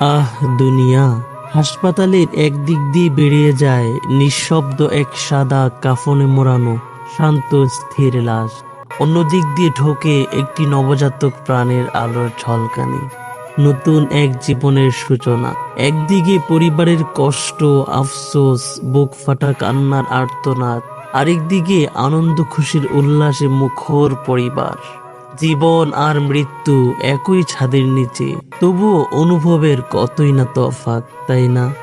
আহ, দুনিয়া। হাসপাতালের একদিক দিয়ে বেরিয়ে যায় নিঃশব্দ এক সাদা কাফনে মোড়ানো, শান্ত, স্থির লাশ। অন্য দিক দিয়ে ঢোকে একটি নবজাতক প্রাণের আলোর ঝলকানি। নতুন এক জীবনের সূচনা। একদিকে পরিবারের কষ্ট, আফসোস, বুক ফাটা কান্নার আর্তনাদ, আরেকদিকে আনন্দ খুশির উল্লাসে মুখর পরিবার। জীবন আর মৃত্যু একই ছাদের নিচে। তবুও অনুভবের কতই না তফাৎ, তাই না?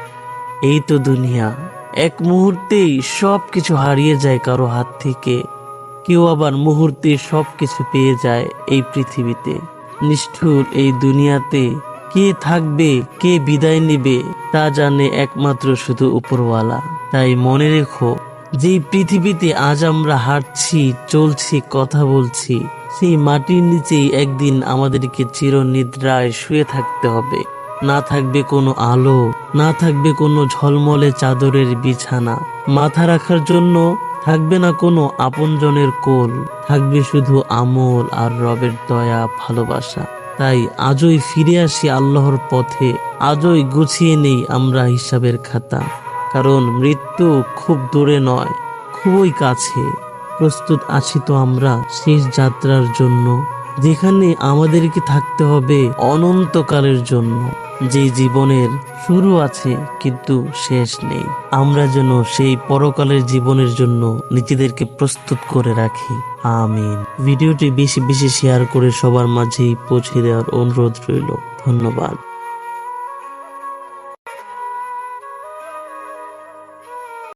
এই তো দুনিয়া। এক মুহূর্তেই সব কিছু হারিয়ে যায় কারও হাত থেকে। কেউ আবার মুহূর্তে সব কিছু পেয়ে যায় এই পৃথিবীতে। নিষ্ঠুর এই দুনিয়াতে কে থাকবে, কে বিদায় নেবে, তা জানে একমাত্র শুধু উপরওয়ালা। তাই মনে রেখো যেই পৃথিবীতে আজ আমরা হাঁটছি, চলছি, কথা বলছি, সেই মাটির নিচেই একদিন আমাদেরকে চিরনিদ্রায় শুয়ে থাকতে হবে। না থাকবে কোনো আলো, না থাকবে কোনো ঝলমলে চাদরের বিছানা। মাথা রাখার জন্য থাকবে না কোনো আপনজনের কোল, থাকবে শুধু আমল আর রবের দয়া, ভালোবাসা। তাই আজই ফিরে আসি আল্লাহর পথে, আজই গুছিয়ে নেই আমরা হিসাবের খাতা। কারণ মৃত্যু খুব দূরে নয়, খুবই কাছে। প্রস্তুত আছি তো আমরা শেষ যাত্রার জন্য। যেখানে আমাদেরকে থাকতে হবে অনন্তকালের জন্য। যে জীবনের শুরু আছে কিন্তু শেষ নেই। আমরা যেন সেই পরকালের জীবনের জন্য নিজেদেরকে প্রস্তুত করে রাখি। আমিন। ভিডিওটি বেশি বেশি শেয়ার করে সবার মাঝেই পৌঁছে দেওয়ার অনুরোধ রইল। ধন্যবাদ।